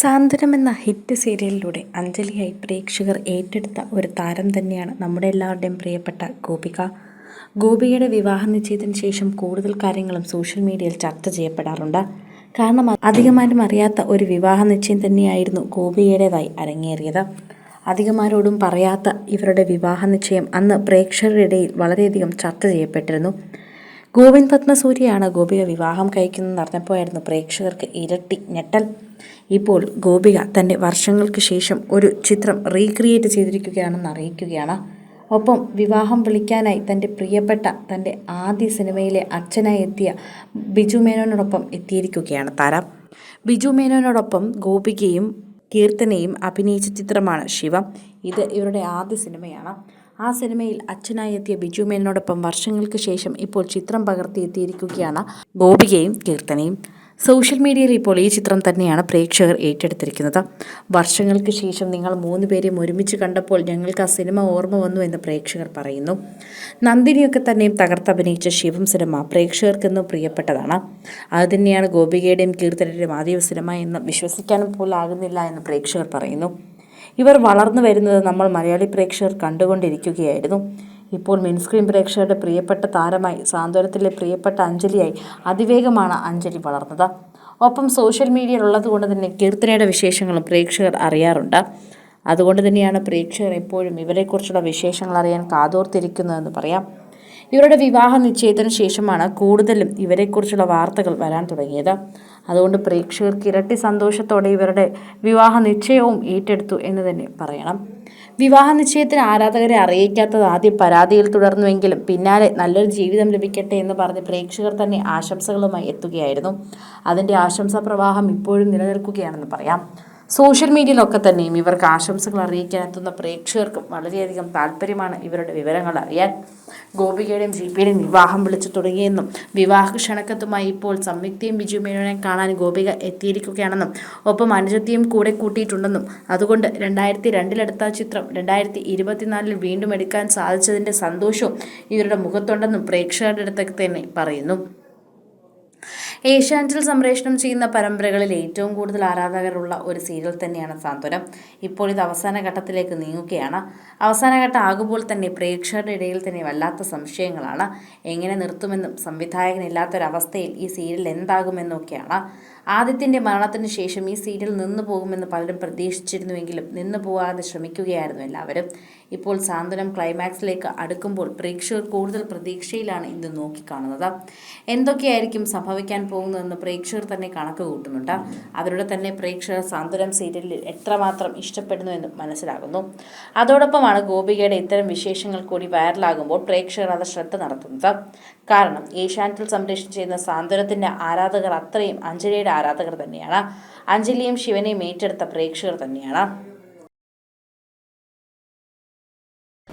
സാന്ത്വനം എന്ന ഹിറ്റ് സീരിയലിലൂടെ അഞ്ജലിയായി പ്രേക്ഷകർ ഏറ്റെടുത്ത ഒരു താരം തന്നെയാണ് നമ്മുടെ എല്ലാവരുടെയും പ്രിയപ്പെട്ട ഗോപിക. ഗോപികയുടെ വിവാഹ നിശ്ചയത്തിന് ശേഷം കൂടുതൽ കാര്യങ്ങളും സോഷ്യൽ മീഡിയയിൽ ചർച്ച ചെയ്യപ്പെടാറുണ്ട്. കാരണം അധികമാരും അറിയാത്ത ഒരു വിവാഹ നിശ്ചയം തന്നെയായിരുന്നു ഗോപികയുടേതായി അരങ്ങേറിയത്. അധികമാരോടും പറയാത്ത ഇവരുടെ വിവാഹ നിശ്ചയം അന്ന് പ്രേക്ഷകരുടെ ഇടയിൽ വളരെയധികം ചർച്ച ചെയ്യപ്പെട്ടിരുന്നു. ഗോവിന്ദ് പത്മസൂര്യയാണ് ഗോപിക വിവാഹം കഴിക്കുന്നതെന്ന് അറിഞ്ഞപ്പോഴായിരുന്നു പ്രേക്ഷകർക്ക് ഇരട്ടി ഞെട്ടൽ. ഇപ്പോൾ ഗോപിക തന്റെ വർഷങ്ങൾക്ക് ശേഷം ഒരു ചിത്രം റീക്രിയേറ്റ് ചെയ്തിരിക്കുകയാണെന്ന് അറിയിക്കുകയാണ്. ഒപ്പം വിവാഹം വിളിക്കാനായി തന്റെ പ്രിയപ്പെട്ട തന്റെ ആദ്യ സിനിമയിലെ അച്ഛനായി എത്തിയ ബിജു മേനോനോടൊപ്പം എത്തിയിരിക്കുകയാണ് താരം. ബിജു മേനോനോടൊപ്പം ഗോപികയും കീർത്തനയും അഭിനയിച്ച ചിത്രമാണ് ശിവം. ഇത് ഇവരുടെ ആദ്യ സിനിമയാണ്. ആ സിനിമയിൽ അച്ഛനായി എത്തിയ ബിജു മേനോടൊപ്പം വർഷങ്ങൾക്ക് ശേഷം ഇപ്പോൾ ചിത്രം പകർത്തി എത്തിയിരിക്കുകയാണ് ഗോപികയും കീർത്തനയും. സോഷ്യൽ മീഡിയയിൽ ഇപ്പോൾ ഈ ചിത്രം തന്നെയാണ് പ്രേക്ഷകർ ഏറ്റെടുത്തിരിക്കുന്നത്. വർഷങ്ങൾക്ക് ശേഷം നിങ്ങൾ മൂന്ന് പേരെയും ഒരുമിച്ച് കണ്ടപ്പോൾ ഞങ്ങൾക്ക് ആ സിനിമ ഓർമ്മ വന്നു എന്ന് പ്രേക്ഷകർ പറയുന്നു. നന്ദിനിയൊക്കെ തന്നെയും തകർത്തഭിനയിച്ച ശിവം സിനിമ പ്രേക്ഷകർക്കെന്നും പ്രിയപ്പെട്ടതാണ്. അത് തന്നെയാണ് ഗോപികയുടെയും കീർത്തനയുടെയും ആദ്യ സിനിമ എന്ന് വിശ്വസിക്കാനും പോലും ആകുന്നില്ല എന്ന് പ്രേക്ഷകർ പറയുന്നു. ഇവർ വളർന്നു വരുന്നത് നമ്മൾ മലയാളി പ്രേക്ഷകർ കണ്ടുകൊണ്ടിരിക്കുകയായിരുന്നു. ഇപ്പോൾ മിൻസ്ക്രീൻ പ്രേക്ഷകരുടെ പ്രിയപ്പെട്ട താരമായി സാന്ത്വനത്തിലെ പ്രിയപ്പെട്ട അഞ്ജലിയായി അതിവേഗമാണ് അഞ്ജലി വളർന്നത്. ഒപ്പം സോഷ്യൽ മീഡിയയിൽ ഉള്ളതുകൊണ്ട് തന്നെ കീർത്തനയുടെ വിശേഷങ്ങളും പ്രേക്ഷകർ അറിയാറുണ്ട്. അതുകൊണ്ട് തന്നെയാണ് പ്രേക്ഷകർ എപ്പോഴും ഇവരെക്കുറിച്ചുള്ള വിശേഷങ്ങൾ അറിയാൻ കാതോർത്തിരിക്കുന്നതെന്ന് പറയാം. ഇവരുടെ വിവാഹ നിശ്ചയത്തിന് ശേഷമാണ് കൂടുതലും ഇവരെക്കുറിച്ചുള്ള വാർത്തകൾ വരാൻ തുടങ്ങിയത്. അതുകൊണ്ട് പ്രേക്ഷകർക്ക് ഇരട്ടി സന്തോഷത്തോടെ ഇവരുടെ വിവാഹ നിശ്ചയവും ഏറ്റെടുത്തു എന്ന് തന്നെ പറയണം. വിവാഹ നിശ്ചയത്തിന് ആരാധകരെ അറിയിക്കാത്തത് ആദ്യം പരാതിയിൽ തുടർന്നുവെങ്കിലും പിന്നാലെ നല്ലൊരു ജീവിതം ലഭിക്കട്ടെ എന്ന് പറഞ്ഞ് പ്രേക്ഷകർ തന്നെ ആശംസകളുമായി എത്തുകയായിരുന്നു. അതിന്റെ ആശംസാ പ്രവാഹം ഇപ്പോഴും നിലനിൽക്കുകയാണെന്ന് പറയാം. സോഷ്യൽ മീഡിയയിലൊക്കെ തന്നെയും ഇവർക്ക് ആശംസകൾ അറിയിക്കാൻ എത്തുന്ന പ്രേക്ഷകർക്കും വളരെയധികം താല്പര്യമാണ് ഇവരുടെ വിവരങ്ങൾ അറിയാൻ. ഗോപികയുടെയും ജിപിയുടെയും വിവാഹം വിളിച്ചു തുടങ്ങിയെന്നും വിവാഹ ക്ഷണക്കത്തുമായി ഇപ്പോൾ സംയുക്തയും ബിജു കാണാൻ ഗോപിക എത്തിയിരിക്കുകയാണെന്നും ഒപ്പം അനുജത്തിയും കൂടെ കൂട്ടിയിട്ടുണ്ടെന്നും. അതുകൊണ്ട് രണ്ടായിരത്തി രണ്ടിലെടുത്ത ചിത്രം രണ്ടായിരത്തി ഇരുപത്തിനാലിൽ വീണ്ടും എടുക്കാൻ സാധിച്ചതിന്റെ സന്തോഷവും ഇവരുടെ മുഖത്തുണ്ടെന്നും പ്രേക്ഷകരുടെ അടുത്തൊക്കെ തന്നെ പറയുന്നു. ഏഷ്യാനെറ്റിൽ സംപ്രേഷണം ചെയ്യുന്ന പരമ്പരകളിൽ ഏറ്റവും കൂടുതൽ ആരാധകരുള്ള ഒരു സീരിയൽ തന്നെയാണ് സാന്ത്വനം. ഇപ്പോൾ ഇത് അവസാന ഘട്ടത്തിലേക്ക് നീങ്ങുകയാണ്. അവസാന ഘട്ടം ആകുമ്പോൾ തന്നെ പ്രേക്ഷകരുടെ ഇടയിൽ തന്നെ വല്ലാത്ത സംശയങ്ങളാണ്. എങ്ങനെ നിർത്തുമെന്നും സംവിധായകനില്ലാത്തൊരവസ്ഥയിൽ ഈ സീരിയൽ എന്താകുമെന്നൊക്കെയാണ്. ആദ്യത്തിന്റെ മരണത്തിന് ശേഷം ഈ സീരിയൽ നിന്നു പോകുമെന്ന് പലരും പ്രതീക്ഷിച്ചിരുന്നുവെങ്കിലും നിന്നു പോകാതെ ശ്രമിക്കുകയായിരുന്നു എല്ലാവരും. ഇപ്പോൾ സാന്ത്വനം ക്ലൈമാക്സിലേക്ക് അടുക്കുമ്പോൾ പ്രേക്ഷകർ കൂടുതൽ പ്രതീക്ഷയിലാണ് ഇത് നോക്കിക്കാണുന്നത്. എന്തൊക്കെയായിരിക്കും സംഭവിക്കാൻ പോകുന്നതെന്ന് പ്രേക്ഷകർ തന്നെ കണക്ക് കൂട്ടുന്നുണ്ട്. അവരുടെ തന്നെ പ്രേക്ഷകർ സാന്ത്വനം സീരിയലിൽ എത്രമാത്രം ഇഷ്ടപ്പെടുന്നു എന്ന് മനസ്സിലാകുന്നു. അതോടൊപ്പമാണ് ഗോപികയുടെ ഇത്തരം വിശേഷങ്ങൾ കൂടി വൈറലാകുമ്പോൾ പ്രേക്ഷകർ അത് ശ്രദ്ധ നടത്തുന്നത്. കാരണം ഏഷ്യാനെറ്റിൽ സംപ്രേഷണം ചെയ്യുന്ന സാന്ത്വനത്തിന്റെ ആരാധകർ അത്രയും അഞ്ജലിയുടെ ആരാധകർ തന്നെയാണ്. അഞ്ജലിയും ശിവനെയും ഏറ്റെടുത്ത പ്രേക്ഷകർ തന്നെയാണ്.